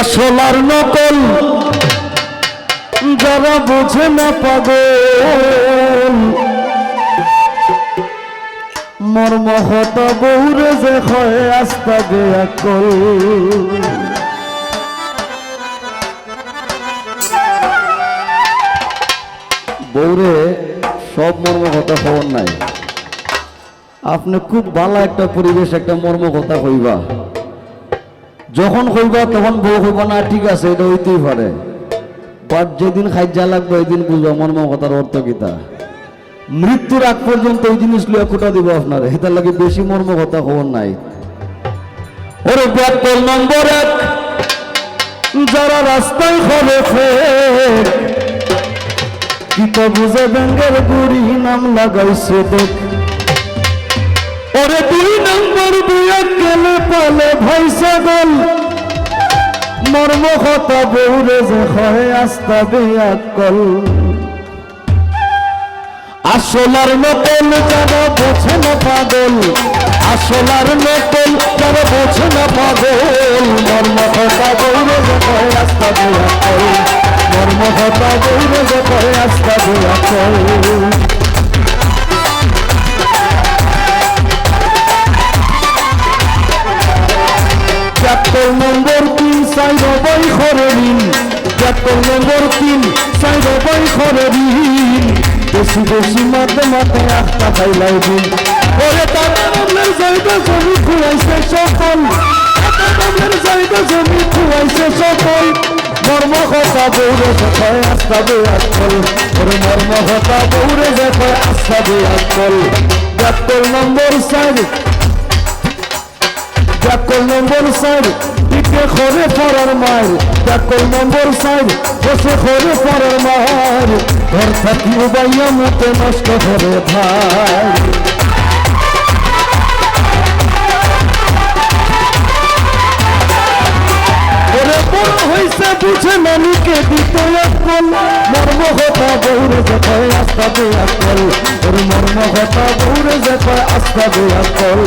আসলার নকল, যারা বোঝে না পাগল। মর্ম হত বৌরে যে হয় আস্তা বেয়াকল বৌরে সব মর্ম কথা খবর নাই। আপনি খুব ভালো একটা পরিবেশ, একটা মর্ম কথা কইবা। যখন কইবা, তখন বউ কইবা, না, ঠিক আছে, এটা হইতেই পারে। বাট যেদিন খাইজা লাগবে ওই দিন বুঝবা মর্ম কথার অর্থ কিতা মৃত্যুর আগ পর্যন্ত ওই জিনিস লইয়া কোটা দিব আপনার, এটার লাগে বেশি মর্ম কথা খবর নাই। ওরে ব্যাকল নম্বর এক। যারা রাস্তায় ফের, কি তো বুঝে ব্যাঙ্গের গুড়ি নাম লাগাইছে দেখ। ওরে দুই নম্বর বিয়ে গেলে পালে ভাই ছাগল। মর্ম কথা বৌরে যে হয় আস্তা বিয়াকল আসলার নকল যারা বোঝে না পাগল। আসলার নকল যারা বোঝে না পাগল। মর্ম কথা বৌরে যে হয় আস্তা বিয়াকল মর্ম কথা বৌরে যে হয় আস্তা বিয়াকল চাপ্তর নম্বর তিন সাইড বই ঋণ বেশি বেশি মাতে মাতে আখটা খাইলাই দিন। ওরে টাকা নামের জায়গা জমি খুয়াইছে সকল। নামের জায়গা জমি খুয়াইছে সকল। মর্ম কথা বৌরে দেখায় আস্তা বে আকল ওরে মর্ম কথা বৌরে দেখায় আস্তা বে আকল নম্বর সাইড চাকল নম্বর সাইড দিকে খরে পড়ার মায়ের চাকল নম্বর সাইড বসে খরে পড়ার মায়ের ঘর থাকি উবাইয়া মুখে নষ্ট করে ভাই হইছে বুঝে নানিকে দিত একল মর্ম কথা বৌরে যে কয় আস্তা দে আকল ওর মর্ম কথা বৌরে যে কয় আস্তা দে আকল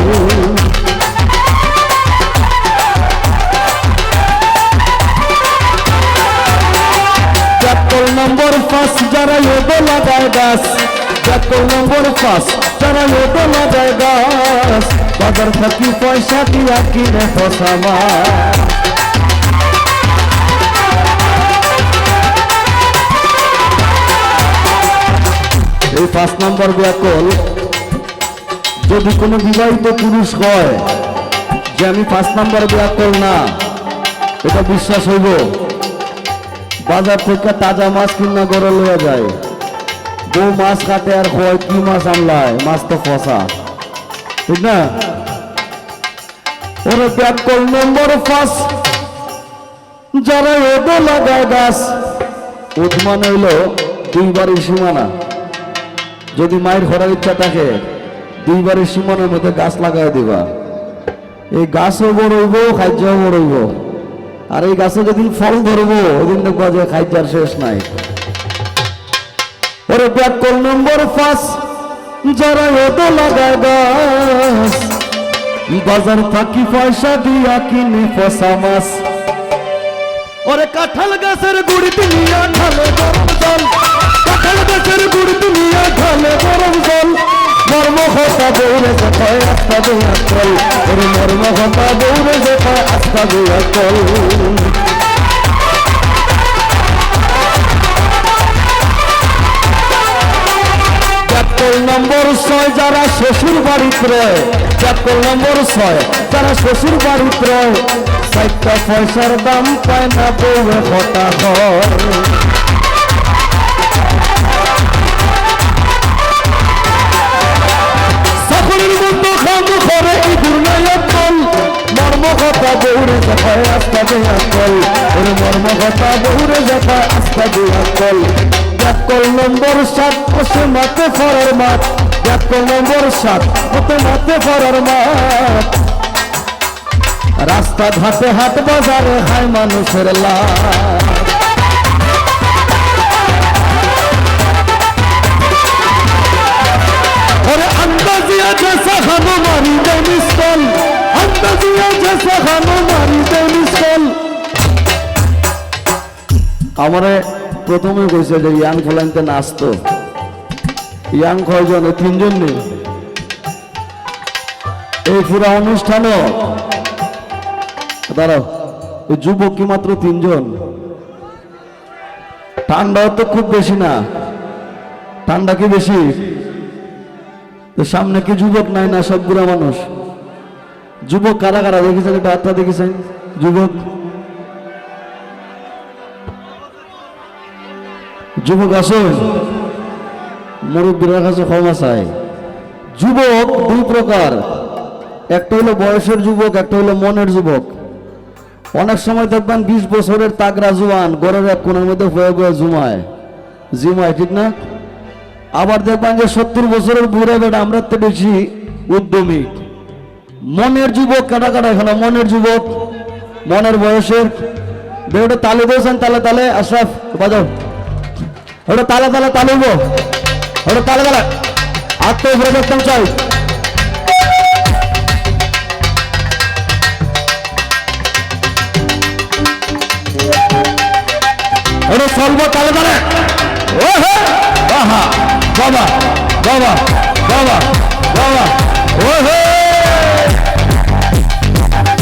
যারা চাকল নম্বর যারা বাজার থাকি পয়সা দিয়া কিনে ফসামা এই পাঁচ নম্বর ব্যাকল যদি কোনো বিবাহিত পুরুষ হয় যে আমি পাঁচ নম্বর ব্যাকল না, এটা বিশ্বাস হইব? বাজার থেকে তাজা মাছ কিনা গড়ে লওয়া যায়। বউ মাছ কাটে আর হয় কি মাছ আনলায়? মাছ তো ফসা। ঠিক না? ওরে ব্যাক কল নম্বর পাঁচ। যারা ওদো লাগায় গাছ ওদ মানে হইল দুইবারের সীমানা। যদি মায়ের ঘোরার ইচ্ছা থাকে, দুইবারের সীমানার মধ্যে গাছ লাগাই দিবা। এই গাছও বড় হইব, খাদ্যও বড় হইব। আর এই গাছে যেদিন ফল ধরবো, ওদিন দেখব যে খাইজার শেষ নাই। ওরে ব্যাকল নম্বর পাঁচ, যারা এতো লাগায় গাছ, বাজার থাকি পয়সা দিয়া কিনে ফসা মাছ। ওরে কাঁঠাল গাছের গুড়ি নিয়ে ঢালে গরম জল, কাঁঠাল গাছের গুড়ি নিয়ে ঢালে গরম জল। মর্ম হতা দৌড়ে যেতায় আস্তা দেয়া কল ওরে মর্ম হতা দৌড়ে যেতায় আস্তা দেয়া কল নম্বর ছয় যারা শ্বশুর বাড়িতে রয় চাকল নম্বর ছয় যারা শ্বশুর বাড়িতে রয় চারটা পয়সার দাম পায় না বউয়ে হতা হয় কথা বৌরে দেখায় দেয়া কল ওর মর্ম কথা ব্যাকল নম্বর সাত মাতে ফরার ব্যাকল নম্বর সাত মাতে ফরার মাঠ। রাস্তা ঘাটে হাট বাজারে হায় মানুষের লাভ ওরে আমারে প্রথমে কইছে যে ইয়াং ফলাইনতে নাচতো। ইয়াং কয়জন? তিনজন নেই এই পুরা অনুষ্ঠানও দাঁড়াও ওই যুবক কি মাত্র তিনজন? ঠান্ডাও তো খুব বেশি না। ঠান্ডা কি বেশি? সামনে কি যুবক নাই না সব বুড়া মানুষ? যুবক কারা কারা দেখেছেন? একটা হাতটা দেখেছেন? যুবক। যুবক আসুন। মুরব্বীরা কাছে ক্ষমা চাই যুবক দুই প্রকার। একটা হলো বয়সের যুবক, একটা হলো মনের যুবক। অনেক সময় দেখবেন বিশ বছরের তাগরা জুয়ান গড়ের এক কোণের মধ্যে হয়ে গিয়ে জুমায় জিমায় ঠিক না? আবার দেখবেন যে সত্তর বছরের বুড়ে বেটা আমরা তো বেশি উদ্যমী। মনের যুবক, কাটা কাটা এখানে মনের যুবক, মনের বয়সের। বেটা তালে দিয়েছেন তালে তালে, আশরাফ, বাজাও। ওটা তালে তালে তালুব। ওটা তালে তালে। আত্ম উপরে চাই। ওটা তালে তালে। ও হে বাবা বাবা বাবা বাবা। ও হে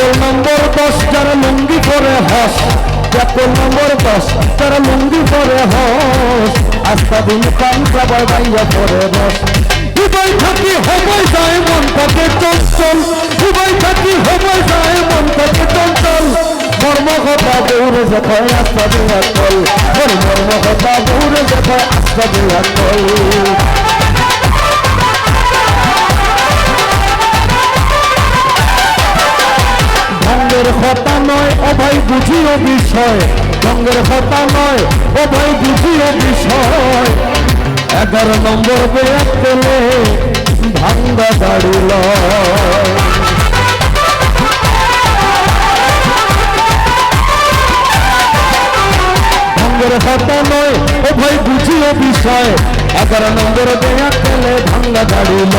চাপ্তর নম্বর দশ, যারা লুঙ্গি পরে হস। চাপ্তর নম্বর দশ, যারা লুঙ্গি পরে হস। আস্তা দিন পানি সাবাই বাইয়া করে রস উভয় থাকি, হবাই যায়, মন থাকে চঞ্চল। উভয় থাকি, হবাই যায়, মন থাকে চঞ্চল। মর্ম দৌড়ে যেখায় আস্তা দিয়া কল। মর্ম দৌড়ে যেখায় আস্তা দিয়া কল। ভাই, বুঝিও বিষয়। ঢঙ্গের কথা নয়, ও ভাই, বুঝিও বিষয়। এগারো নম্বর বেয়াত পেলে ভাঙ্গা দাঁড়িল ভাঙ্গা দাঁড়িল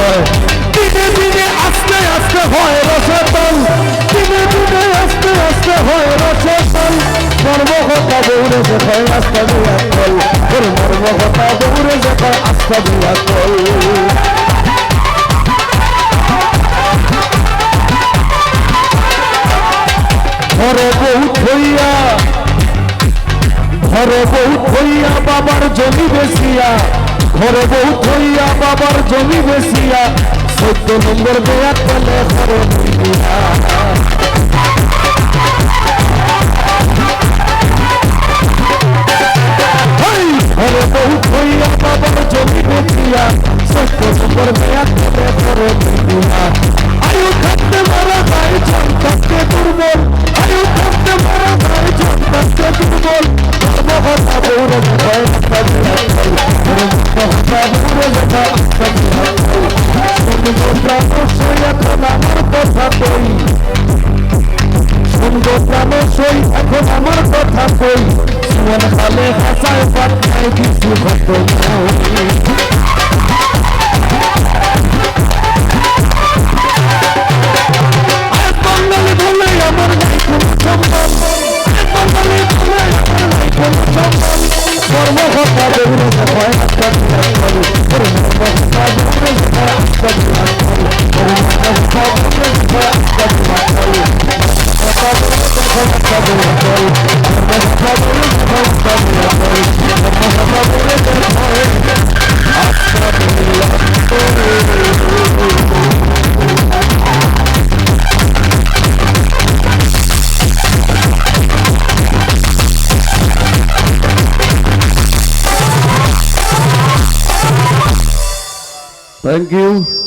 দিনে দিনে আস্তে আস্তে হয় রসতল আস্তে আস্তে হয় রসতল মর্মকথা দৌড়ে যেখায় আস্তা দিয়া কল ওর মর্মকথা দৌড়ে যেখায় আস্তা দিয়া কল ঘরে বউ থইয়া, ঘরে বউ থইয়া বাবার জমি বেশিয়া ঘরে বউ থইয়া বাবার জমি বেশিয়া চোদ্দ নম্বর বেয়া পেলে ঘরে বইয়া থইয়া বাবার জমি বেশিয়া চোদ্দ নম্বর বেয়া পেলে ঘরে বইয়া আয়ু থাকতে মারা জন থাকতে দুর্বল আয়ু থাকতে মারা জন থাকতে দুর্বল ধর্মকথা বৌরে ভয় কথা কই সুন্দর প্রাণসই এখন আমার কথা কই সুমন খালে হাসায় পাঠায় কিছু ঘটনা আর you.